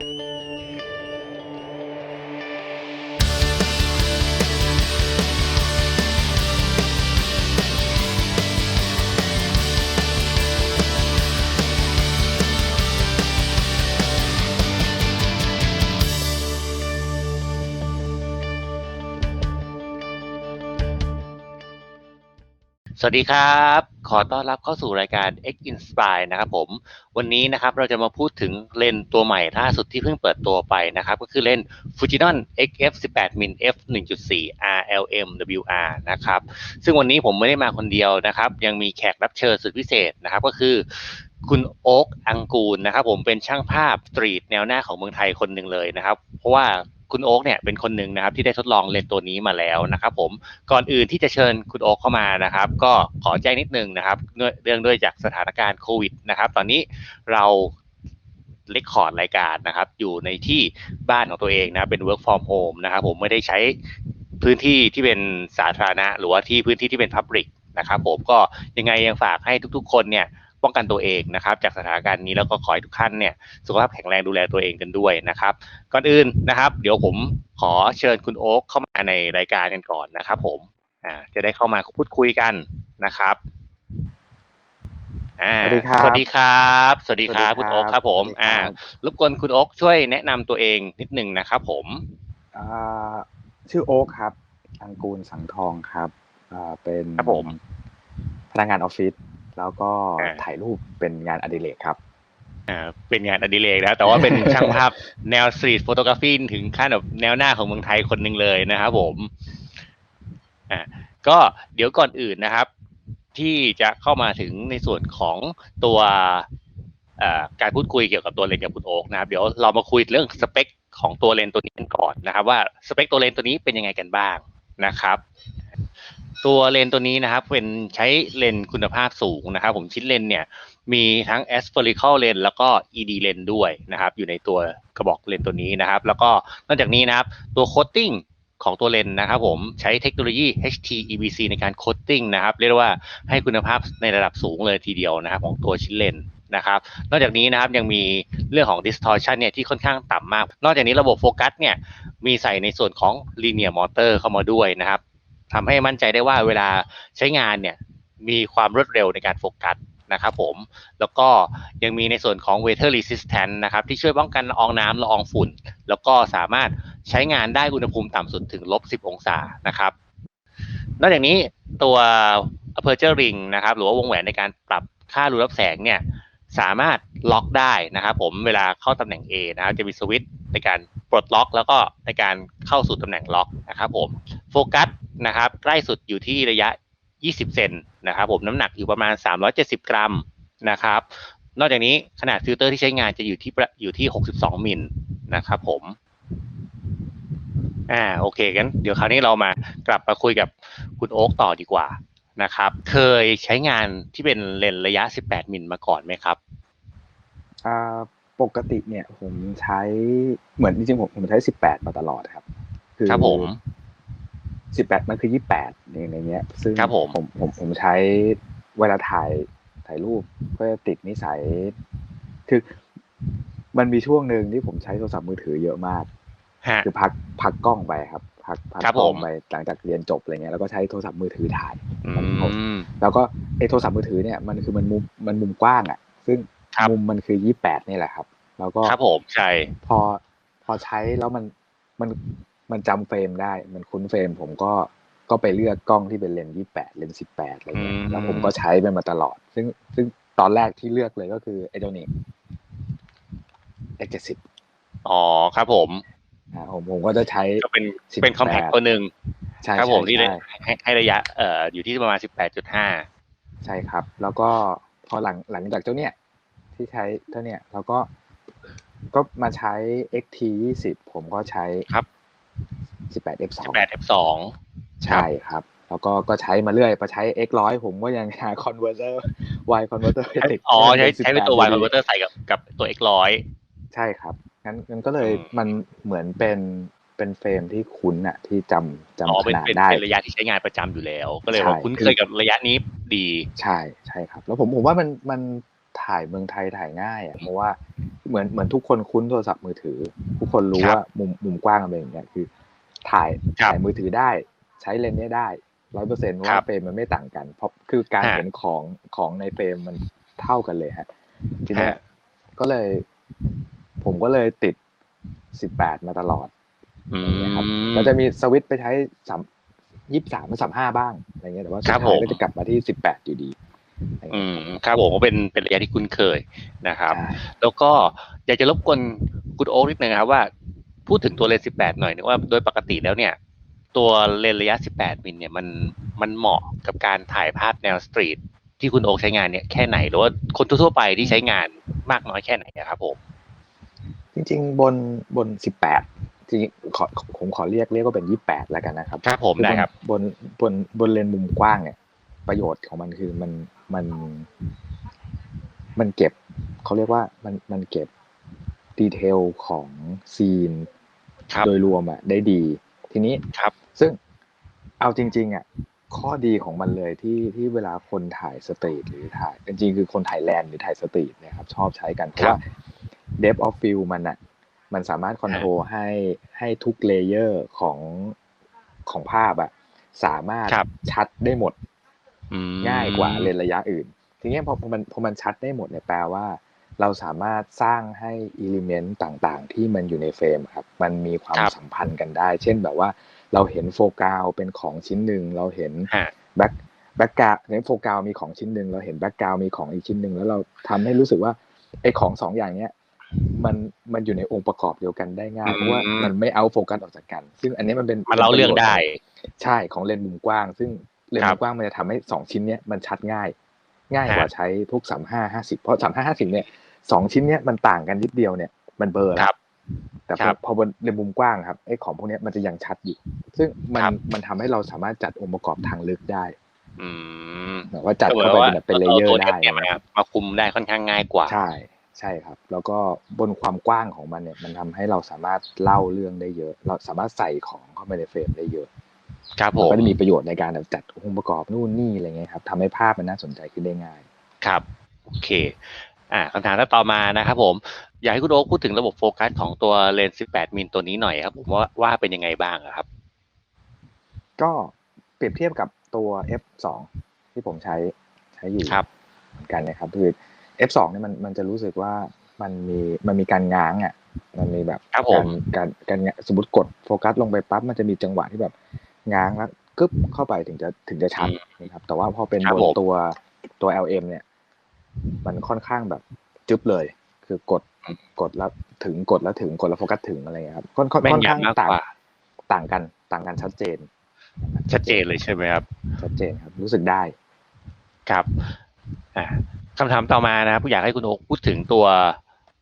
สวัสดีครับ ขอต้อนรับเข้าสู่รายการ X Inspire นะครับผม วันนี้นะครับเราจะมาพูดถึงเลนส์ตัวใหม่ล่าสุดที่เพิ่งเปิดตัวไปนะครับ ก็คือเลนส์ Fujinon XF 18 min f 1.4 RLM WR นะครับ ซึ่งวันนี้ผมไม่ได้มาคนเดียวนะครับ ยังมีแขกรับเชิญสุดพิเศษนะครับ ก็คือคุณโอ๊กอังกูลนะครับ ผมเป็นช่างภาพสตรีทแนวหน้าของเมืองไทยคนหนึ่งเลยนะครับ เพราะว่า คุณโอ๊กเนี่ยเป็นคนหนึ่งนะครับที่ได้ทดลองเลนส์ตัวนี้มาแล้วนะครับผมก่อนอื่นที่จะเชิญคุณโอ๊คเข้ามานะครับ ก็ขอแจ้งนิดนึงนะครับเรื่องด้วยจากสถานการณ์โควิดนะครับ ตอนนี้เราเลคคอร์ดรายการนะครับ อยู่ในที่บ้านของตัวเองนะเป็น work from home นะครับผมไม่ได้ใช้พื้นที่ที่เป็นสาธารณะ หรือว่าที่พื้นที่ที่เป็น public นะครับผมก็ยังไงยังฝากให้ทุกๆ คนเนี่ย ป้องกันตัวเองนะครับ จากสถานการณ์นี้แล้วก็ขอให้ทุกท่านเนี่ยสุขภาพแข็งแรงดูแลตัวเองกันด้วยนะครับ ก่อนอื่นนะครับ เดี๋ยวผมขอเชิญคุณโอ๊คเข้ามาในรายการกันก่อนนะครับ ผมอ่าจะได้เข้ามาพูดคุยกันนะครับอ่าสวัสดีครับสวัสดีครับ สวัสดีครับ สวัสดีครับคุณโอ๊คครับ ผมสวัสดีครับอ่ารบกวนคุณโอ๊คช่วยแนะนำตัวเองนิดหนึ่งนะครับผมอ่าชื่อโอ๊คครับอังกูลสังทองครับอ่าเป็นครับผมพนักงานออฟฟิศ แล้วก็อ่าถ่ายรูปเป็นงานอดิเรกครับอ่าเป็นงานอดิเรกนะแต่ว่าเป็นช่างภาพแนวสตรีทโฟโตกราฟีถึงขั้นแบบแนวหน้าของเมืองไทยคนหนึ่งเลยนะครับผมอ่าก็เดี๋ยวก่อนอื่นนะครับ ที่จะเข้ามาถึงในส่วนของตัวเอ่อการพูดคุยเกี่ยวกับตัวเลนส์กับคุณโอ๊กนะครับ เดี๋ยวเรามาคุยเรื่องสเปคของตัวเลนส์ตัวนี้กันก่อนนะครับ ว่าสเปคตัวเลนส์ตัวนี้เป็นยังไงกันบ้างนะครับ ตัวเลนตัวนี้นะครับเป็นใช้เลนคุณภาพสูงนะครับผมชิ้นเลนเนี่ยมีทั้ง aspherical lens แล้วก็ ED lens ด้วยนะครับ อยู่ในตัวกระบอกเลนตัวนี้นะครับ แล้วก็นอกจากนี้นะครับตัว coating ของตัวเลนนะครับผมใช้เทคโนโลยี HT EBC ในการ coating นะครับ เรียกว่าให้คุณภาพในระดับสูงเลยทีเดียวนะครับ ของตัวชิ้นเลนนะครับ นอกจากนี้นะครับยังมีเรื่องของ distortion เนี่ยที่ค่อนข้างต่ำมาก นอกจากนี้ระบบโฟกัสเนี่ยมีใส่ในส่วนของ linear motor เข้ามาด้วยนะครับ ทำให้มั่นใจได้ว่าเวลาใช้งานเนี่ยมีความรวดเร็วในการโฟกัสนะครับผม แล้วก็ยังมีในส่วนของ weather resistant นะครับที่ช่วยป้องกันละอองน้ำละอองฝุ่น แล้วก็สามารถใช้งานได้อุณหภูมิต่ำสุดถึงลบ 10 องศานะครับ นอกจากนี้ตัว aperture ring นะครับหรือว่าวงแหวนในการปรับค่ารูรับแสงเนี่ย สามารถล็อกได้นะครับผมเวลาเข้าตำแหน่ง A นะครับจะมีสวิตช์ในการปลดล็อก แล้วก็ในการเข้าสู่ตำแหน่งล็อกนะครับผมโฟกัสนะครับใกล้สุดอยู่ที่ระยะ 20 เซนนะครับผมน้ำหนักอยู่ประมาณ 370 กรัมนะครับนอกจากนี้ขนาดฟิลเตอร์ที่ใช้งานจะอยู่ที่อยู่ที่ 62 มิลนะครับผมอ่าโอเคงั้นเดี๋ยวคราวนี้เรามากลับมาคุยกับคุณโอ๊กต่อดีกว่า นะครับ เคยใช้งานที่เป็นเลนส์ระยะ 18 มิลมาก่อนไหมครับอ่าปกติเนี่ยผมใช้เหมือนจริงๆผมผมใช้สิบแปดมาตลอดครับ คือครับผมสิบแปดมันคือยี่แปดในเงี้ย ซึ่งครับผมผมผมผมใช้เวลาถ่ายถ่ายรูปก็จะติดนิสัยคือมันมีช่วงหนึ่งที่ผมใช้โทรศัพท์มือถือเยอะมากฮะ คือพักพักกล้องไปครับ พักพักครับกล้องผมไปหลังจากเรียนจบอะไรเงี้ยแล้วก็ใช้โทรศัพท์มือถือถ่ายอืมแล้วก็ไอ้โทรศัพท์มือถือเนี่ยมันคือมันมุมมันมุมกว้างอะ ซึ่งครับมุมมันคือยี่แปดนี่แหละครับ แล้วก็ครับผมใช่พอพอใช้แล้วมันมันมันจำเฟรมได้ มันคุ้นเฟรมผมก็ก็ไปเลือกกล้องที่เป็นเลนส์ยี่แปดเลนส์สิบแปดอะไรเงี้ยแล้วผมก็ใช้ไปมาตลอด ซึ่งซึ่งตอนแรกที่เลือกเลยก็คือไอ้เจ้านี่ X เจ็ดสิบอ๋อครับผมอ่า ผมผมก็จะใช้ก็เป็น18เป็นคอมแพคตัวหนึ่งใช่ครับผมใช่ที่ใช่ให้ให้ระยะเอ่ออยู่ที่ประมาณ18.5ใช่ครับ แล้วก็พอหลังหลังจากเจ้าเนี้ยที่ใช้เจ้าเนี้ยแล้วก็ก็มาใช้ XT ยี่สิบผมก็ใช้ครับสิบแปด F สอง18 f2 ใช่ครับ แล้วก็ก็ใช้มาเรื่อยพอใช้ X ร้อยผมก็ยังหา converter Y converter ไม่ติดอ๋อใช้ให้มันใช้เป็นตัว18 Y converter ใส่กับกับตัว X ร้อยใช่ครับ งั้นงั้นก็เลยอืมมันเหมือนเป็นเป็นเฟรมที่คุ้นอะที่จำอ๋อจำขเป็นนาดเป็นได้เป็นระยะที่ใช้งานประจำอยู่แล้ว ก็เลยใช่ว่าคุ้นเคยกับระยะนี้ดีใช่ใช่ครับ แล้วผมผมว่ามันมันถ่ายเมืองไทยถ่ายง่ายอะเพราะว่าเหมือนเหมือนทุกคนคุ้นโทรศัพท์มือถือ ทุกคนรู้ครับว่ามุมมุมกว้างมันเป็นอย่างเงี้ยคือ ถ่ายครับถ่ายมือถือได้ ใช้เลนส์เนี้ยได้ร้อยเปอร์เซ็นต์ครัว่าบเฟรมมันไม่ต่างกัน เพราะคือการฮะเห็นของของในเฟรมมันเท่ากันเลยฮะทีเนี้ยฮะก็เลย ผมก็เลยติดสิบแปดมาตลอดอืนะครับมก็จะมีสวิตช์ไปใช้สามยี่สามสามห้าบ้างอะไรเงี้ยแต่ว่าสุดครับท้ายผมก็จะกลับมาที่สิบแปดอยู่ดีอะไรอืเงี้ยมครับผมก็เป็นเป็นระยะที่คุ้นเคยนะครับใช่แล้วก็อยากจะรบกวนคุณโอ๊คนิดนึงนะครับว่า พูดถึงตัวเลนส์18หน่อยนึงว่าโดยปกติแล้วเนี่ย ตัวเลนส์ระยะ18มิลเนี่ยมันมันเหมาะกับการถ่ายภาพแนวสตรีทที่คุณโอ๊คใช้งานเนี่ยแค่ไหนหรือว่าคนทั่วๆไปที่ใช้งานมากน้อยแค่ไหนอะครับผม จริง ๆ บนบนสิบแปดจริงๆขอผมขอเรียกเรียกว่าเป็นยี่แปดแล้วกันนะครับครับผมคือได้ครับบนบนบนเลนส์มุมกว้างเนี่ย ประโยชน์ของมันคือมันมัน มันเก็บเขาเรียกว่ามันมันเก็บดีเทลของซีนครับโดยรวมอะได้ดี ทีนี้ครับ ซึ่งเอาจริง ๆอะข้อดีของมันเลยที่ที่เวลาคนถ่ายสตรีทหรือถ่ายจริงๆคือคนถ่ายแลนด์หรือถ่ายสตรีทเนะครับชอบใช้กันเพราะว่า depth of field มันอะมันสามารถคอนโทรลให้ให้ทุกเลเยอร์ของของภาพอะสามารถครับชัดได้หมดอืมง่ายกว่าเลนส์ระยะอื่น ทีนี้พอพอมันพอมันชัดได้หมดเนี่ยแปลว่า เราสามารถสร้างให้อิเลเมนต์ต่างๆ ที่มันอยู่ในเฟรมครับ มันมีความครับสัมพันธ์กันได้ เช่นแบบว่า เราเห็นโฟกัสเป็นของชิ้นหนึ่งเราเห็นฮะแบ็คแบ็กกราวเห็นโฟกัสมีของชิ้นหนึ่งเราเห็นแบ็กกราวมีของอีกชิ้นหนึ่งแล้วเราทำให้รู้สึกว่าไอ้ของสองอย่างเนี้ย มันมันอยู่ในองค์ประกอบเดียวกันได้ง่ายอืมเพราะว่ามันไม่เอาโฟกัสออกจากกัน ซึ่งอันนี้มันเป็นมันเล่าเรื่องได้ ใช่ของเลนส์มุมกว้าง ซึ่งเลนส์ครัมุบมกว้างมันจะทำให้สองชิ้นเนี้ยมันชัดง่าย ง่ายฮะกว่าใช้พวกสามห้าห้าสิบเพราะสามห้าห้าสิบเนี่ยสองชิ้นเนี้ยมันต่างกันนิดเดียวเนี่ยมันเบลอคแล้รัวบแต่พคอรับพอบนในมุมกว้างครับไอ้ของพวกเนี้ยมันจะยังชัดอยู่ ซึ่งมันครับมันทำให้เราสามารถจัดองค์ประกอบทางลึกได้ อืมแบบว่าจัดก็หมือนเข้าไปว่าเป็นแบบเป็นเลเยอตัวร์ได้เนี่ยมามาคุมได้ค่อนข้างง่ายกว่าใช่ ใช่ครับ แล้วก็บนความกว้างของมันเนี่ย มันทำให้เราสามารถเล่าเรื่องได้เยอะ เราสามารถใส่ของเข้าไปในเฟรมได้เยอะ ครับผมันมก็จะมีประโยชน์ในการแบบจัดองค์ประกอบนู่นนี่อะไรเงี้ยครับทำให้ภาพมันน่าสนใจขึ้นได้ง่าย ครับโอเคอ่าคำถามต่อมานะครับผม อยากให้คุณโอ๊คพูดถึงระบบโฟกัสของตัวเลนส์ 18 มิลตัวนี้หน่อยครับผมว่าว่าเป็นยังไงบ้างอะครับ ก็เปรียบเทียบกับตัว F2 ที่ผมใช้ใช้อยู่ครับเหมือนกันนะครับคือ F2 เนี่ยมันมันจะรู้สึกว่ามันมีมันมีการง้างอะ มันมีแบบครับผมการการการสมมติกดโฟกัสลงไปปั๊บมันจะมีจังหวะที่แบบง้างแล้วกึ๊บเข้าไปถึงจะถึงจะชัดนะครับ แต่ว่าพอเป็นครับบนผมตัวตัว LM เนี่ย มันค่อนข้างแบบจึ๊บเลย คือกดกดแล้วถึงกดแล้วถึงกดแล้วโฟกัสถึงอะไรเงี้ยครับค่อนค่อนแม่ค่อนนข้างยำมากต่างกว่าต่างกันต่างกันชัดเจน ชัดเจนเลยใช่ไหมครับ ชัดเจนครับ รู้สึกได้ครับอ่า คำถามต่อมานะครับอยากให้คุณโอ๊คพูดถึงตัว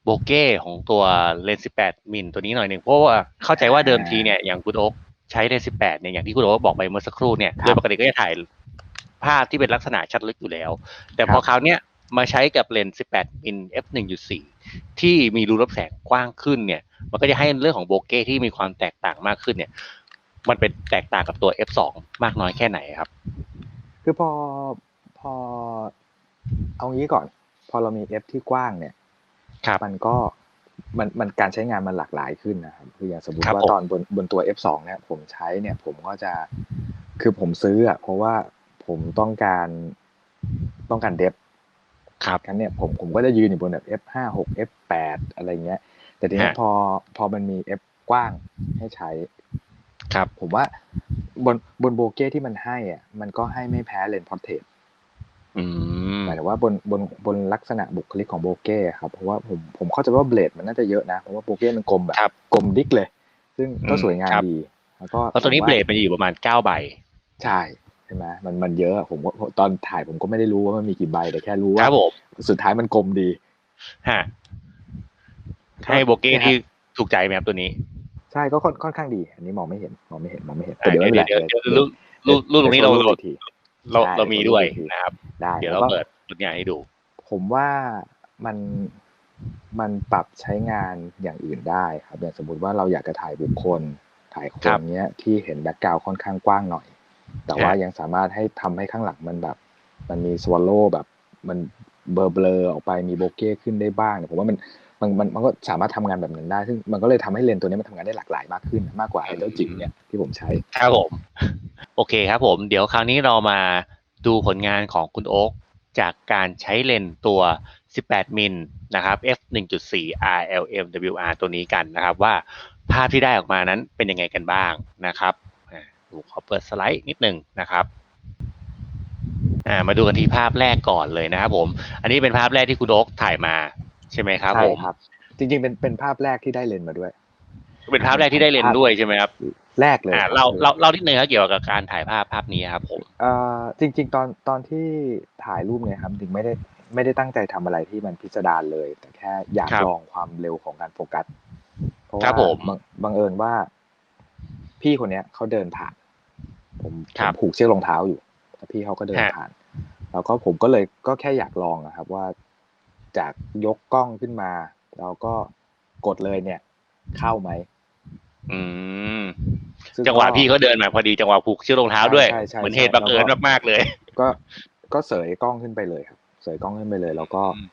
โบเก้ของตัวเลนส์18 มิลตัวนี้หน่อยหนึ่งเพราะว่าเข้าใจว่าเดิมทีเนี่ยอย่างคุณโอ๊คใช้เลนส์18 เนี่ยอย่างที่คุณโอ๊คบอกไปเมื่อสักครู่เนี่ยครับโดยปกติก็จะถ่ายภาพที่เป็นลักษณะชัดลึกอยู่แล้ว แต่พอครับคราวเนี้ยมาใช้กับเลนส์18 มิล f1.4 ที่มีรูรับแสงกว้างขึ้นเนี่ย มันก็จะให้เรื่องของโบเก้ที่มีความแตกต่างมากขึ้นเนี่ย มันเป็นแตกต่างกับตัว f2 มากน้อยแค่ไหนครับ คือพอพอ เอางี้ก่อน พอเรามี F ที่กว้างเนี่ยครับมันก็มันมันการใช้งานมันหลากหลายขึ้นนะครับคืออย่างสมมติครับว่าผมตอนบนบนตัว F2 เนี่ยผมใช้เนี่ย ผมก็จะคือผมซื้ออะเพราะว่าผมต้องการต้องการเดฟครับกันเนี่ยผมผมก็จะยืนอยู่บนแบบ F5 6 F8 อะไรเงี้ย แต่ทีนี้ฮะพอพอมันมี F กว้างให้ใช้ ครับ ผมว่าบนบนโบเก้ที่มันให้อะมันก็ให้ไม่แพ้เลนส์พอร์เทรตอืม หมายถึงว่าบนบนบนลักษณะบุคลิกของโบเก้ครับเพราะว่าผมผมเข้าใจว่าเบลดมันน่าจะเยอะนะเพราะว่าโบเก้มันกลมแบบครับกลมดิกเลย ซึ่งก็อืมสวยงามครับดีแล้วก็เพราะตัวนี้ผมเบลดมันจะอยู่ประมาณ9ใบใช่ใช่ไหมมันมันเยอะผมก็ตอนถ่ายผมก็ไม่ได้รู้ว่ามันมีกี่ใบแต่แค่รู้คว่ารับผมสุดท้ายมันกลมดีฮะให้โบเก้ที่ถูกใจไหมครับตัวนี้ใช่ก็ค่อนค่อนข้างดี อันนี้มองไม่เห็นมองไม่เห็นมองไม่เห็นอ่าแต่เดี๋ยวไม่เป็นไรเดี๋ยวเดี๋ยวรูปรูปรูปตรงนี้เราดี๋ยว เราอีกทีเราใช่เรามีด้วยเดี๋ยวนะครับ ได้เดี๋ยวแล้วเราก็เปิดตัวอย่างให้ดู ผมว่ามันมันปรับใช้งานอย่างอื่นได้ครับอย่างสมมติว่าเราอยากจะถ่ายบุคคล ถ่ายคครันบเนี้ยที่เห็นแบ็กกราวค่อนข้างกว้างหน่อย แต่ว่าฮะยังสามารถให้ทำให้ข้างหลังมันแบบ มันมีสวอลโลแบบมันเบลอเบลอๆออกไปมีโบเก้ขึ้นได้บ้างเนี่ยผมว่ามัน มันมันมันก็สามารถทำงานแบบนั้นได้ ซึ่งมันก็เลยทำให้เลนส์ตัวนี้มันทำงานได้หลากหลายมากขึ้นมากกว่าไอ้เจ้าจิ๋วเนี่ยที่ผมใช้ครับผม โอเคครับผม เดี๋ยวคราวนี้เรามาดูผลงานของคุณโอ๊กจากการใช้เลนส์ตัว 18 มิลนะครับ f 1.4 RLM WR ตัวนี้กันนะครับ ว่าภาพที่ได้ออกมานั้นเป็นยังไงกันบ้างนะครับอ่าดูขอเปิดสไลด์นิดหนึ่งนะครับอ่ามาดูกันที่ภาพแรกก่อนเลยนะครับผม อันนี้เป็นภาพแรกที่คุณโอ๊กถ่ายมา ใช่ไหมครับใช่ผมครับ จริงๆเป็นเป็นภาพแรกที่ได้เลนส์มาด้วย เป็นภาพแรกที่ได้เลนส์ด้วยใช่ไหมครับ แรกเลยอ่าครับเราเราเราที่หนึ่งครับเกี่ยวกับการถ่ายภาพภาพนี้ครับผมเอ่อจริง ๆ ตอนตอนที่ถ่ายรูปเนี่ยครับจริงไม่ได้ไม่ได้ตั้งใจทำอะไรที่มันพิสดารเลย แต่แค่อยากครับลองความเร็วของการโฟกัสเพราะครัว่าบผมบังบังเอิญว่า พี่คนเนี้ยเขาเดินผ่าน ผมผครัมบผูกเชือกรองเท้าอยู่แล้วพี่เขาก็เดินฮะผ่าน แล้วก็ผมก็เลยก็แค่อยากลองอะครับ ว่า จากยกกล้องขึ้นมาแล้วก็กดเลยเนี่ย เข้าไหมอืมซึ่จังหวะก็พี่เขาเดินมาพอดีจังหวะผูกเชือกรองเท้าด้วยใช่ใช่เหมือนใช่เหตุบังเอิญแล้วก็มากๆเลย ก็ก็เสยกล้องขึ้นไปเลยครับ เสยกล้องขึ้นไปเลย แล้วก็อืม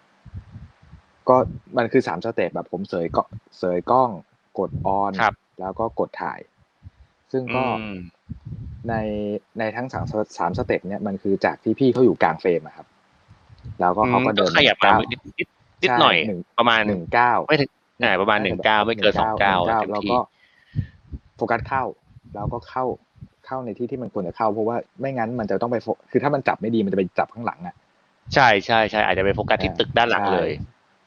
ก็มันคือสามสเต็ปแบบผมเสยก็เสยกล้องกดออนครับแล้วก็กดถ่าย ซึ่งก็อืมในในทั้งสามสามสเต็ปเนี่ยมันคือจากที่พี่เขาอยู่กลางเฟรมอะครับ แล้วก็เขาก็เดินขยับมาก้าวนิดนิดนิดหน่อยใช่หนึ่งประมาณหนึ่งเก้าไม่ถึงอ่าประมาณหนึ่งเก้าไม่เกินสองเก้าหนึ่เต็มแล้วที่ก็โฟกัสเข้า แล้วก็เข้าเข้าในที่ที่มันควรจะเข้าเพราะว่าไม่งั้นมันจะต้องไปโฟคือถ้ามันจับไม่ดีมันจะไปจับข้างหลังอะใช่ใช่ใช่อาจจะไปโฟกัสที่อ่าตึกด้านหลังใช่เลย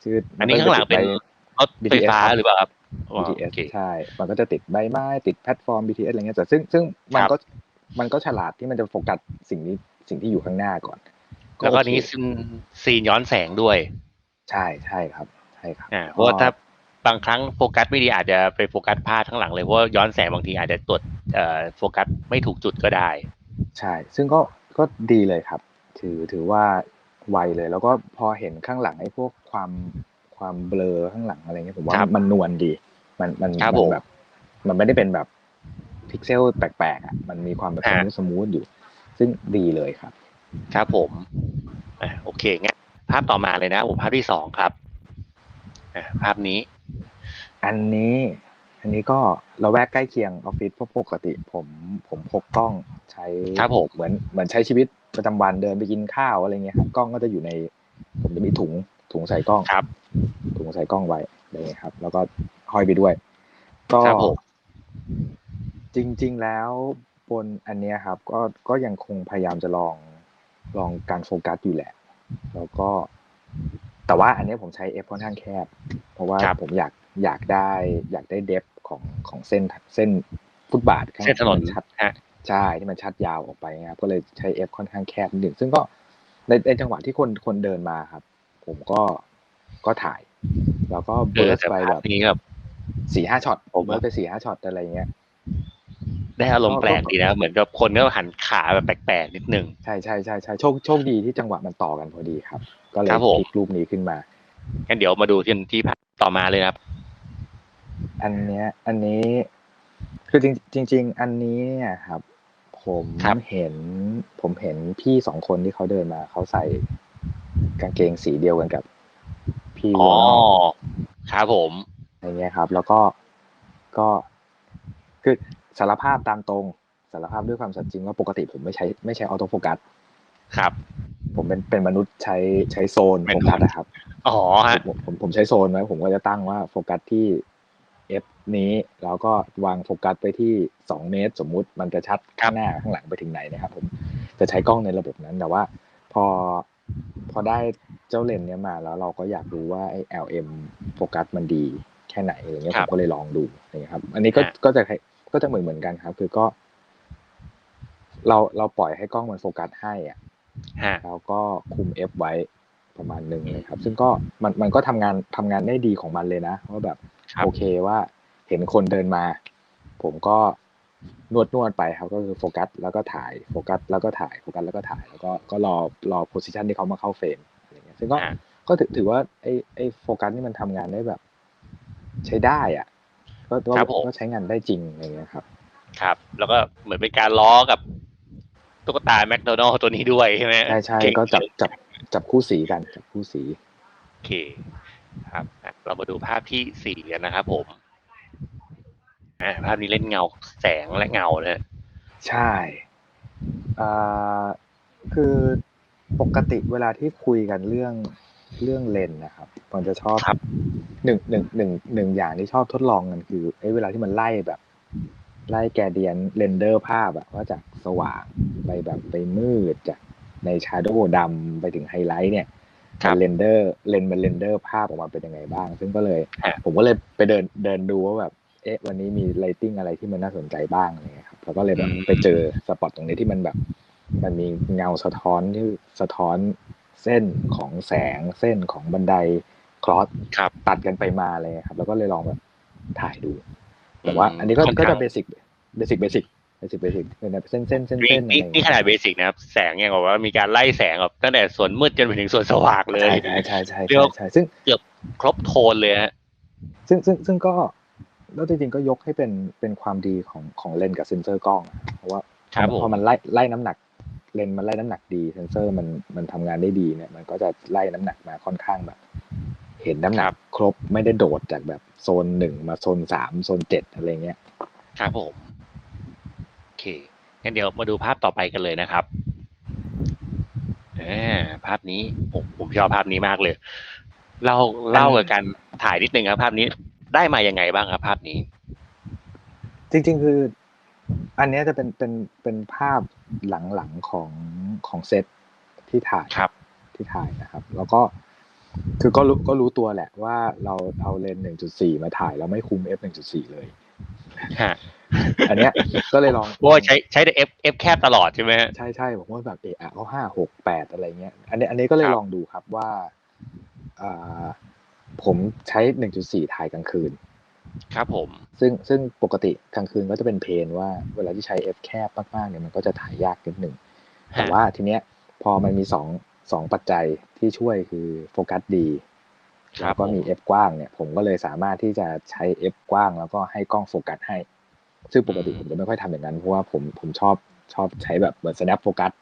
คืออัอันนี้ข้างหลังเป็นรถไฟฟ้า BTS หรือเปล่าครับอ๋อ BTS โอเคใช่ มันก็จะติดใบไม้ติดแพลตฟอร์ม BTS อะไรเงี้ยแต่ซึ่งซึ่งมันครับก็มันก็ฉลาดที่มันจะโฟกัสสิ่งนี้สิ่งที่อยู่ข้างหน้าก่อน แล้วก็โอเคนี้ซีนย้อนแสงด้วย ใช่ใช่ครับใช่ครับอ่าเพราะว่าถ้าบางครั้งโฟกัสไม่ดีอาจจะไปโฟกัสพลาดข้างหลังเลยเพราะว่าย้อนแสงบางทีอาจจะตรวจเอ่อโฟกัสไม่ถูกจุดก็ได้ ใช่ ซึ่งก็ก็ดีเลยครับ ถือถือว่าไวเลย แล้วก็พอเห็นข้างหลังไอ้พวกความความเบลอข้างหลังอะไรเงี้ยผมว่าครับมันนวลดี มันมันครับมัผมแบบ มันไม่ได้เป็นแบบพิกเซลแปลกๆอะมันมีความแบบสฮะมูทสมูทอยู่ ซึ่งดีเลยครับ ครับผมอ่าโอเคงั้นภาพต่อมาเลยนะผมภาพที่สองครับอ่าภาพนี้ อันนี้ อันนี้ก็เราแวกใกล้เคียงออฟฟิศเพราะปกติ ผมผมพกกล้องใช้ครับผมเหมือนเหมือนใช้ชีวิตประจำวันเดินไปกินข้าวอะไรเงี้ยครับกล้องก็จะอยู่ใน ผมจะมีถุงถุงใส่กล้องครับ ถุงใส่กล้องไว้อะไรเงี้ยครับ แล้วก็ห้อยไปด้วย ก็ครับผมจริง ๆ แล้วบนอันเนี้ยครับ ก็ก็ยังคงพยายามจะลอง ลองการโฟกัสอยู่แหละ แล้วก็ แต่ว่าอันเนี้ยผมใช้ F ค่อนข้างแคบ เพราะว่าครับผมอยากอยากได้ อยากได้เดฟของของเส้นเส้นฟุตบาทข้างเส้นถนนที่มัชัดฮะใช่ที่มันชัดยาวออกไปนะครับก็เลยใช้ F ค่อนข้างแคบนิดหนึ่งซึ่งก็ในในจังหวะที่คนคนเดินมาครับ ผมก็ก็ถ่าย แล้วก็เอเบิอร์สแต่ไปภาแบพบนี้ครับสี่ห้าช็อตผมเบิร์สไปสี่ห้าช็อตอะไรเงี้ย ได้อารมณ์แปลกดีนะเหมือนกับคนก็หันขาแบบแปลกๆนิดนึงใช่ใช่ใช่ใช่โชคโชคดีที่จังหวะมันต่อกันพอดีครับ ก็เลยครับผมพลิกรูปนี้ขึ้นมางั้นเดี๋ยวมาดูที่ที่ภาพต่อมาเลยนะครับ อันเนี้ย อันนี้คือจริงจริงๆอันนี้เนี่ยครับ ผมครับเห็น ผมเห็นพี่สองคนที่เขาเดินมาเขาใส่กางเกงสีเดียวกันกับ พี่อ๋อวอนอครับผมอะไรเงี้ยครับ แล้วก็ก็คือ สารภาพตามตรงสารภาพด้วยความสัตย์จริงว่าปกติผมไม่ใช้ไม่ใช้ออโต้โฟกัสครับ ผมเป็นเป็นมนุษย์ใช้ใช้โซนเป็โฟนกัสนะครับอ๋อฮะผมผมผมใช้โซนไว้ผมก็จะตั้งว่าโฟกัสที่ F นี้แล้วก็วางโฟกัสไปที่สองเมตร สมมุติมันจะชัดครับข้างหน้าข้างหลังไปถึงไหนนะครับผมจะใช้กล้องในระบบนั้นแต่ว่า พอพอได้เจ้าเลนส์เนี้ยมาแล้วเราก็อยากรู้ว่าไอ้ LM โฟกัสมันดีแค่ไหนอะไรเงี้ยคผรับมก็เลยลองดูอะไรเงี้ยครับ อันนี้ก็ฮะก็จะให้ ก็จะเหมือนเหมือนกันครับ คือก็ เราเราปล่อยให้กล้องมันโฟกัสให้อะฮะแล้วก็คุม F ไว้ประมาณหนึ่งเลยครับ ซึ่งก็มันมันก็ทำงานทำงานได้ดีของมันเลยนะว่าแบบครับโอเคว่าเห็นคนเดินมา ผมก็นวดนวดไปครับ ก็คือโฟกัสแล้วก็ถ่ายโฟกัส แล้วก็ถ่ายโฟกัสแล้วก็ถ่าย แล้วก็ก็รอรอโพสิชันที่เขามาเข้าเฟรมอะไรเงี้ยซึ่งก็อ่าก็ถือถือว่าไอ้ไอ้โฟกัสนี่มันทำงานได้แบบ ใช้ได้อะ ก็ก็ครับผมก็ใช้งานได้จริงอะไรเงี้ยครับ ครับ แล้วก็เหมือนเป็นการล้อกับตุ๊กตาแมคโดนัลตัวนี้ด้วยใช่ไหมใช่ใช่เก่งก็จับจับจับคู่สีกันจับคู่สีโอเคครับอะเรามาดูภาพที่สี่กันนะครับผมอ่าภาพนี้เล่นเงาแสงและเงานะฮะใช่อ่าคือปกติเวลาที่คุยกันเรื่อง เรื่องเลนส์นะครับมันจะชอบครับหนึ่งหนึ่งหนึ่งหนึ่งอย่างที่ชอบทดลองกันคือไอ้เวลาที่มันไล่แบบ ไล่แกเดียนเรนเดอร์ภาพอะว่าจากสว่างไปแบบไปมืดจากในชาร์โดว์ดำไปถึงไฮไลท์เนี่ยครับเรนเดอร์เลนมันเรนเดอร์ภาพออกมาเป็นยังไงบ้าง ซึ่งก็เลยฮะผมก็เลยไปเดินเดินดูว่าแบบเอ๊ะวันนี้มีไลติ้งอะไรที่มันน่าสนใจบ้างอะไรเงี้ยครับแล้วก็เลยแบบไปเจอสปอตตรงนี้ที่มันแบบ มันมีเงาสะท้อนที่สะท้อน เส้นของแสงเส้นของบันไดคลอสครับตัดกันไปมาอะไรเลยครับ แล้วก็เลยลองแบบถ่ายดู แต่ว่าอืมอันนี้ก็ค่อนก็ข้าจะงเบสิกเบสิกเบสิกเบสิกเบสิกเป็นแบบเส้นเส้นเส้นนี่เส้นอะไรนี่อย่างนี่เงี้ยขนาดเบสิกนะครับ แสงยังบอกว่ามีการไล่แสงแบบตั้งแต่ส่วนมืดจนไปถึงส่วนสว่างเลย ใช่ใช่ใช่เรีใช่ยกว่าใช่ซึ่งครบโทนเลยฮะซึ่งซึ่งซึ่งก็แล้วจริงๆก็ยกให้เป็นเป็นความดีของของเลนส์กับเซนเซอร์กล้องอะเพราะว่าครับผมพอมันไล่ไล่น้ำหนัก เลนส์มันไล่น้ำหนักดีเซนเซอร์มันมันทำงานได้ดีเนี่ย มันก็จะไล่น้ำหนักมาค่อนข้างแบบ เห็นน้ำหนักครบไม่ได้โดดจากแบบโซนหนึ่งมาโซนสามโซนเจ็ดอะไรเงี้ยครับผมโอเคงั้นเดี๋ยวมาดูภาพต่อไปกันเลยนะครับอ่าภาพนี้ผมผมชอบภาพนี้มากเลย เล่าเล่ากับการถ่ายนิดนึงครับภาพนี้ได้มายังไงบ้างครับภาพนี้ จริง ๆ คือ อันเนี้ยจะเป็นเป็นเป็นภาพหลังๆของของเซตที่ถ่ายครับ ที่ถ่ายนะครับ แล้วก็คือก็รู้ก็รู้ตัวแหละว่าเราเอาเลนส์1.4มาถ่ายแล้วไม่คุม f 1.4เลยฮะอันเนี้ยก็เลยลองเพราะว่าใช้ใช้แต่ F F แคบตลอดใช่ไหมฮะใช่ใช่ผมว่าแบบเออเอาห้าหกแปดอะไรเงี้ย อันนี้อันนี้ก็เลยครับลองดูครับว่าอ่าผมใช้1.4ถ่ายกลางคืน ครับผม ซึ่งซึ่งปกติกลางคืนก็จะเป็นเพนว่าเวลาที่ใช้ f แคบมากๆเนี่ยมันก็จะถ่ายยากนิดหนึ่ง แต่ว่าทีเนี้ยพอมันมีสองสองปัจจัยที่ช่วยคือโฟกัสดีครัแล้บวก็มี f กว้างเนี่ย ผมก็เลยสามารถที่จะใช้ f กว้าง แล้วก็ให้กล้องโฟกัสให้ ซึ่งปกติผมจะไม่ค่อยทำอย่างนั้น เพราะว่าผมผมชอบชอบใช้แบบเหมือน snap โฟกัส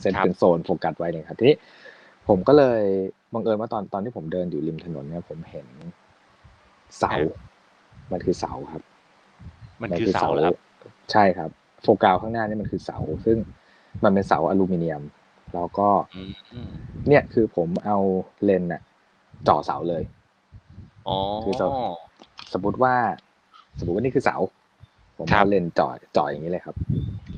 เซตครับเป็นโซนโฟกัสไว้เลยครับทีนี้ผมก็เลยบังเอิญว่าตอนตอนที่ผมเดินอยู่ริมถนนเนี่ยผมเห็นเสา มันคือเสาครับ มันคือเสาแล้วครับ ใช่ครับ โฟกัสข้างหน้านี่มันคือเสา ซึ่งมันเป็นเสาอลูมิเนียม แล้วก็อืมเนี่ยคือผมเอาเลนส์น่ะจ่อเสาเลยอ๋อคือเสาสมมติว่า สมมติว่านี่คือเสา ผมครัเอาบเลนส์จ่อจ่ออย่างนี้เลยครับ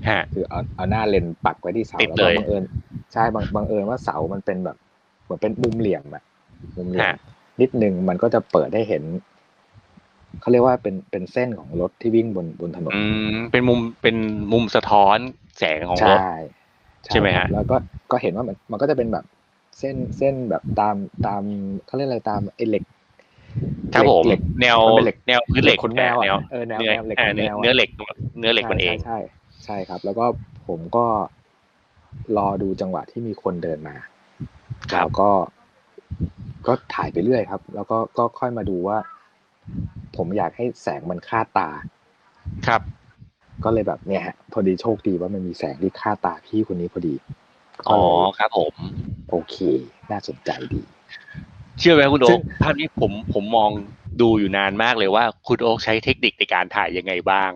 ฮะคือเอาเอาหน้าเลนส์ปักไว้ที่เสาติดแล้วก็เลยบังเอิญใช่บังบังเอิญว่าเสามันเป็นแบบ เหมือนเป็นมุมเหลี่ยมอะมุมเหลี่ยมฮะนิดนึงมันก็จะเปิดให้เห็น เขาเรียกว่าเป็นเป็นเส้นของรถที่วิ่งบนบนถนนอืมเป็นมุมเป็นมุมสะท้อนแสงของรถใช่ใช่ไหมฮะครับแล้วก็ก็เห็นว่ามันมันก็จะเป็นแบบเส้นเส้นแบบตามตามเขาเรียกอะไรตามไอ้เหล็กครับผมเหล็กแนวมันเป็นเหล็กแนวพื้นเหล็กขนแมวแนวอะเออแนวเนื้อแนวเหล็กอ่าขนแมวะเนื้อเหล็กเนื้อเหล็กมันเองใช่ใช่ ใช่ครับ แล้วก็ผมก็รอดูจังหวะที่มีคนเดินมาครับแล้วก็ ก็ถ่ายไปเรื่อยครับ แล้วก็ก็ค่อยมาดูว่า ผมอยากให้แสงมันคาดตา ครับ ก็เลยแบบเนี่ยฮะพอดีโชคดีว่ามันมีแสงที่คาดตาพี่คนนี้พอดี อ๋อครับผม โอเค น่าสนใจดี เชื่อไหมคุณซึ่โอ๊งคภาพนี้ผมผมมองดูอยู่นานมากเลยว่า คุณโอ๊คใช้เทคนิคในการถ่ายยังไงบ้าง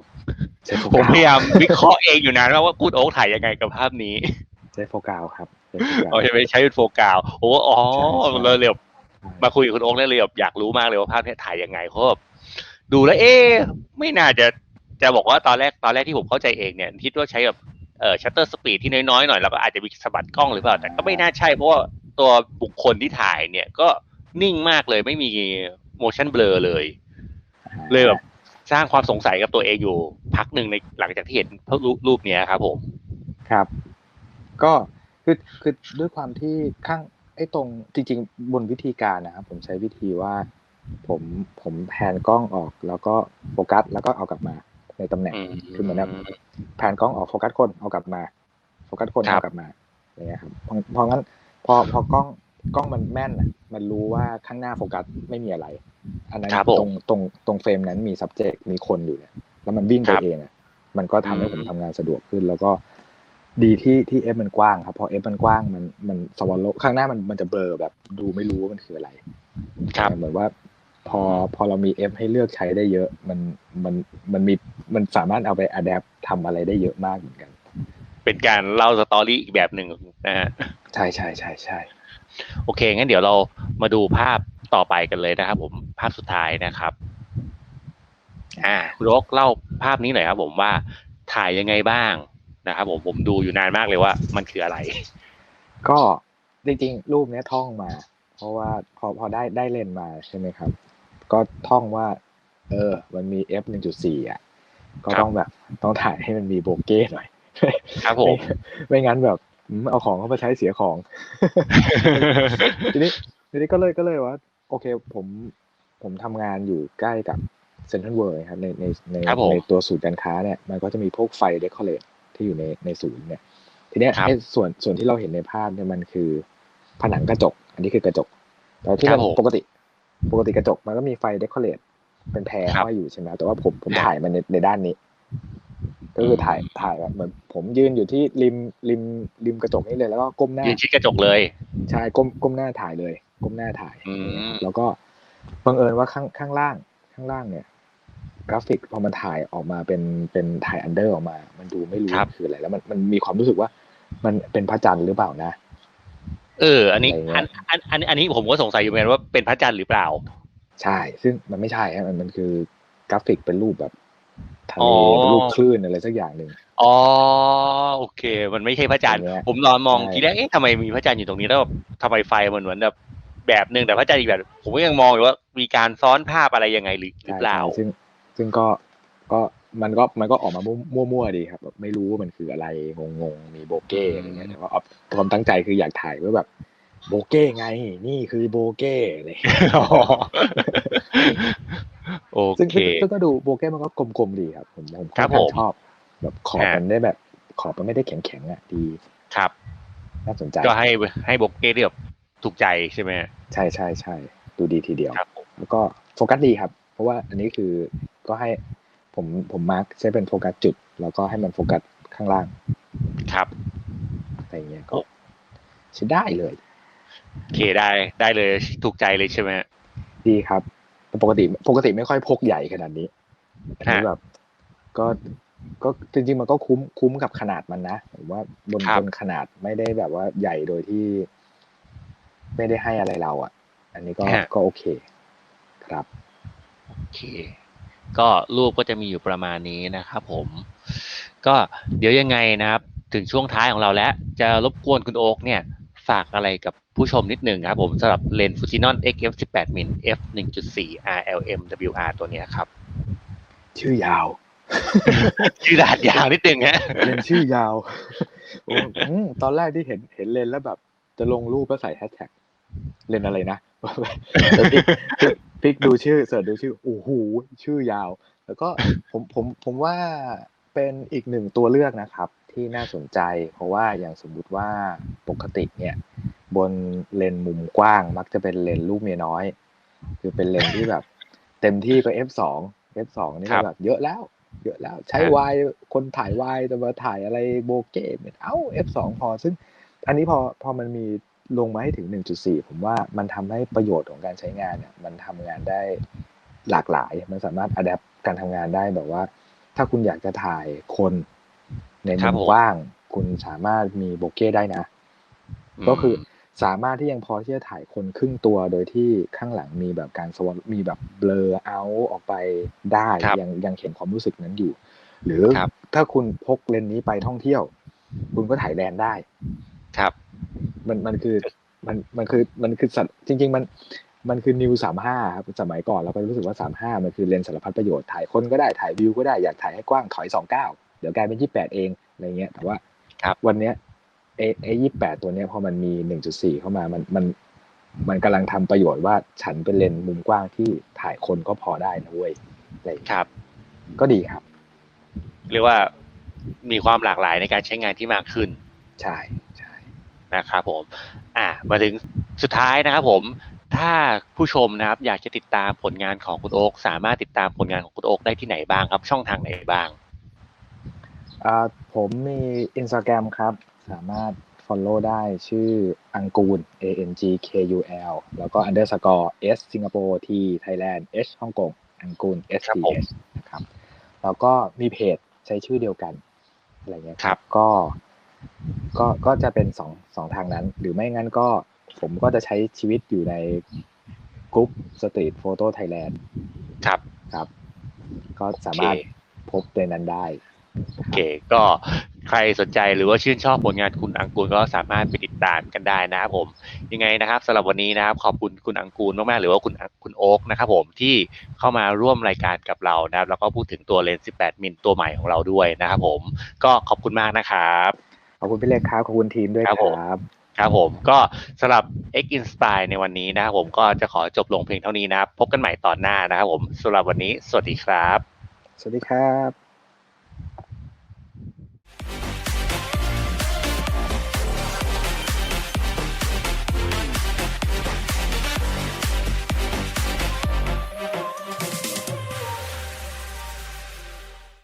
ใช้โฟผมกัสพยายามวิเคราะห์เองอยู่นานว่าว่าคุณโอ๊คถ่ายยังไงกับภาพนี้ใช้โฟกัสครับใช้โฟกัสอ๋อใช่ไหมใช้เป็นโฟกัสโอ้อ๋อใช่ใช่เลยเลยแบบมาคุยกับคุณโอ๊คได้เลยแบบอยากรู้มากเลยว่าภาพนี้ถ่ายยังไงเพราะแบบ ดูแล้วเอ๊ะไม่น่าจะจะบอกว่าตอนแรกตอนแรกที่ผมเข้าใจเองเนี่ยคิดว่าใช้แบบเอ่อชัตเตอร์สปีดที่น้อยๆหน่อยแล้วก็อาจจะมีสะบัดกล้องหรือเปล่า แต่ก็ไม่น่าใช่เพราะว่าตัวบุคคลที่ถ่ายเนี่ยก็นิ่งมากเลยไม่มี motion blur เลย เลยแบบสร้างความสงสัยกับตัวเองอยู่ พักหนึ่งในหลังจากที่เห็นรูปรูปเนี้ยครับผมครับ ก็คือคือด้วยความที่ข้างไอ้ตรงจริง ๆ บนวิธีการนะครับผมใช้วิธีว่า ผมผมแพนกล้องออกแล้วก็โฟกัสแล้วก็เอากลับมา ในตำแหน่งอืมคือเหมือนแบบแผนกล้องออกโฟกัสคนเอากลับมา โฟกัสคนครับเอากลับมาอย่างเงี้ยครับเพราะเพราะงั้นพอพอกล้องกล้องมันแม่นอะมันรู้ว่าข้างหน้าโฟกัสไม่มีอะไร อันนั้นครับผมตรงตรงตรงเฟรมนั้นมี subject มีคนอยู่เนี่ยแล้วมันวิ่งไปครับเองอะมันก็ทำให้อืมผมทำงานสะดวกขึ้น แล้วก็ดีที่ที่เอฟมันกว้างครับพอเอฟมันกว้างมันมันสวอลโลข้างหน้ามันมันจะเบลอแบบดูไม่รู้ว่ามันคืออะไรครับเหมือนว่า พอพอเรามีเอฟให้เลือกใช้ได้เยอะ มันมันมันมีมันสามารถเอาไปอัดแอปทำอะไรได้เยอะมากเหมือนกัน เป็นการเล่าสตอรี่อีกแบบหนึ่งนะฮะใช่ใช่ใช่ใช่โอเค งั้นเดี๋ยวเรามาดูภาพต่อไปกันเลยนะครับ ผมภาพสุดท้ายนะครับ อ่าคุณโอ๊กเล่าภาพนี้หน่อยครับ ผมว่าถ่ายยังไงบ้างนะครับผมผมดูอยู่นานมากเลยว่า มันคืออะไร ก็จริงๆ รูปเนี้ยท่องมา เพราะว่าพอพอได้ได้เลนส์มาใช่ไหมครับ ก็ท่องว่า เออ มันมี f หนึ่งจุดสี่อะ ก็ครับต้องแบบต้องถ่ายให้มันมีโบเก้หน่อย ครับผม ไม่ไม่งั้นแบบอืมเอาของเข้ามาใช้เสียของ ทีนี้ทีนี้ก็เลยก็เลยว่า โอเคผมผมทำงานอยู่ใกล้กับเซ็นทรัลเวิร์ครับในในในครับผมในตัวศูนย์การค้าเนี่ย มันก็จะมีพวกไฟเดคอเรทที่อยู่ในในศูนย์เนี่ย ทีเนี้ยครับไอ้ส่วนส่วนที่เราเห็นในภาพเนี่ยมันคือ ผนังกระจก อันนี้คือกระจกแต่ที่ครัมับนผมปกติ ปกติกระจกมันก็มีไฟเดคอเรทเป็นแพรครับห้อยอยู่ใช่ไหมแต่ว่าผมผมครับถ่ายมันในในด้านนี้ ก็คือถ่ายอืมถ่ายแบบเหมือนผมยืนอยู่ที่ริมริมริมกระจกนี่เลย แล้วก็ก้มหน้ายืนชิดกระจกเลยใช่ก้มก้มหน้าถ่ายเลย ก้มหน้าถ่ายอืมแล้วก็บังเอิญว่าข้างข้างล่าง ข้างล่างเนี่ย กราฟิกพอมันถ่ายออกมาเป็นเป็นถ่ายอันเดอร์ออกมา มันดูไม่รู้ครับมันคืออะไรแล้วมันมันมีความรู้สึกว่า มันเป็นพระจันทร์หรือเปล่านะ เออ อันนี้อะไรเงี้อันยอันอันอันนี้ผมก็สงสัยอยู่เหมือนกันว่าเป็นพระจันทร์หรือเปล่า ใช่ ซึ่งมันไม่ใช่ฮะมันมันคือกราฟิกเป็นรูปแบบทะอ๋เลอเป็นรูปคลื่นอะไรสักอย่างหนึ่งอ๋อโอเค มันไม่ใช่พระจันทร์อย่างเงี้ยผมนอนมองใช่ทีแรกเอ๊ะทำไมมีพระจันทร์อยู่ตรงนี้แล้วแบบทำไมไฟมันเหมือนแบบแบบหนึ่งแต่พระจันทร์อีกแบบ ผมก็ยังมองอยู่ว่ามีการซ้อนภาพอะไรยังไงหรือหรือเปล่าใช่ซึ่งซึ่งก็ก็ มันก็มันก็ออกมามั่วมั่วๆดีครับแบบไม่รู้ว่ามันคืออะไรงงงๆมีโบเก้อะไรเงี้ยแต่ว่าเอาความตั้งใจคืออยากถ่ายว่าแบบโบเก้ไง นี่คือโบเก้อะไรเงี้ยอ๋อโอซึ่งเคซึ่งก็ดูโบเก้มันก็กลมๆดีครับผมผมครัค่อบนข้างผมชอบ แบบขอบอ่ามัมันได้แบบ ขอบมันไม่ได้แข็งๆอะดีครับน่าสนใจก็ให้ให้บกเก้ที่แบบถูกใจใช่ไหมใช่ใช่ใช่ดูดีทีเดียวครับผมแล้วก็โฟกัสดีครับ เพราะว่าอันนี้คือก็ให้ ผมผมมาร์กใช้เป็นโฟกัสจุด แล้วก็ให้มันโฟกัสข้างล่าง ครับอะไรเงี้ยก็ใช้ได้เลยโอเคได้ได้เลยถูกใจเลยใช่ไหมดีครับแต่ปกติปกติไม่ค่อยพกใหญ่ขนาดนี้อันนี้ฮะแบบ ก็ก็จริงๆมันก็คุ้มคุ้มกับขนาดมันนะผมว่าบนครับบนขนาดไม่ได้แบบว่าใหญ่โดยที่ ไม่ได้ให้อะไรเรา อะ อันนี้ก็ก็โอเค ครับโอเค ก็รูปก็จะมีอยู่ประมาณนี้นะครับผม ก็เดี๋ยวยังไงนะครับ ถึงช่วงท้ายของเราแล้ว จะรบกวนคุณโอ๊กเนี่ยฝากอะไรกับผู้ชมนิดหนึ่งครับผมสำหรับเลนส์ฟูจินอน XF 18มิล f 1.4 RLM WR ตัวเนี้ยครับ ชื่อยาว ชื่อดาดยาวนิดนึงฮะเลนชื่อยาวโอ้อืมตอนแรกที่เห็นเห็นเลนแล้วแบบ จะลงรูปแล้วใส่แฮชแท็กเลนอะไรนะแล้ว พลิกพลิกพลิกดูชื่อเสิร์ชดูชื่อโอ้โหชื่อยาว แล้วก็ผมผมผมว่าเป็นอีกหนึ่งตัวเลือกนะครับ ที่น่าสนใจ เพราะว่าอย่างสมมุติว่าปกติเนี่ย บนเลนส์มุมกว้าง มักจะเป็นเลนส์ลูกเมียน้อย คือเป็นเลนส์ที่แบบ เต็มที่ก็ f สอง f สองนี่ครัก็บแบบเยอะแล้วเยอะแล้วใช้ครับวายคนถ่ายวายจะมาถ่ายอะไรโบเก้เนี่ยเอ้า f สองพอซึ่งอันนี้พอพอมันมี ลงมาให้ถึง 1.4 ผมว่ามันทำให้ประโยชน์ของการใช้งานเนี่ย มันทำงานได้หลากหลาย มันสามารถอัดแอปการทำงานได้แบบว่า ถ้าคุณอยากจะถ่ายคนในครัมุบมผมกว้าง คุณสามารถมีโบเก้ได้นะ ก็คือสามารถที่ยังพอที่จะถ่ายคนครึ่งตัวโดยที่ข้างหลังมีแบบการสวอตมีแบบเบลอเอาออกไปได้ครับยังยังเห็นความรู้สึกนั้นอยู่ หรือครับถ้าคุณพกเลนส์นี้ไปท่องเที่ยว คุณก็ถ่ายแลนด์ได้ ครับ มันมันคือมันมันคือมันคือสัตว์จริง ๆ มันมันคือนิวสามห้าครับสมัยก่อนเราก็รู้สึกว่าสามห้ามันคือเลนส์สารพัดประโยชน์ถ่ายคนก็ได้ถ่ายวิวก็ได้อยากถ่ายให้กว้างถอยสองเก้าเดี๋ยวกลายเป็นยี่แปดเองอะไรเงี้ยแต่ว่าครับวันเนี้ยเอเอยี่แปดตัวเนี้ยพอมันมีหนึ่งจุดสี่เข้ามามันมันมันกำลังทำประโยชน์ว่าฉันเป็นเลนส์มุมกว้างที่ถ่ายคนก็พอได้นะเว้ยอะไรอย่างคเงี้ยรับ ก็ดีครับ เรียกว่ามีความหลากหลายในการใช้งานที่มากขึ้น ใช่ใช่ นะครับผมอ่ามาถึงสุดท้ายนะครับผมถ้าผู้ชมนะครับอยากจะติดตามผลงานของคุณโอ๊กสามารถติดตามผลงานของคุณโอ๊กได้ที่ไหนบ้างครับ ช่องทางไหนบ้างอ่าผมมี Instagram ครับ สามารถ follow ได้ชื่ออังกูล A N G K U L แล้วก็ underscore S สิงคโปร์ T Thailand H ฮ่องกงอังกูล S ครับ T ผม S นะครับแล้วก็มีเพจใช้ชื่อเดียวกันอะไรเงี้ยครับก็ ก็ก็จะเป็นสองสองทางนั้น หรือไม่งั้นก็ผมก็จะใช้ชีวิตอยู่ในกลุ่มสตรีทโฟโต้ไทยแลนด์ครับครับ ก็สามารถโอเคพบในนั้นได้โอเคก็ใครสนใจหรือว่าชื่นชอบผลงานคุณอังกูลก็สามารถไปติดตามกันได้นะครับผม ยังไงนะครับสำหรับวันนี้นะครับขอบคุณคุณอังกูลมากๆหรือว่าคุณคุณโอ๊กนะครับผมที่เข้ามาร่วมรายการกับเรานะครับ แล้วก็พูดถึงตัวเลนส์ 18 มิลตัวใหม่ของเราด้วยนะครับผมก็ขอบคุณมากนะครับ ขอบคุณพี่เล็กครับ ขอบคุณทีมด้วยครับคผมรับครับผม ก็สำหรับ X Inspire ในวันนี้นะครับผมก็จะขอจบลงเพียงเท่านี้นะครับพบกันใหม่ตอนหน้านะครับผมสำหรับวันนี้ สวัสดีครับ สวัสดีครับ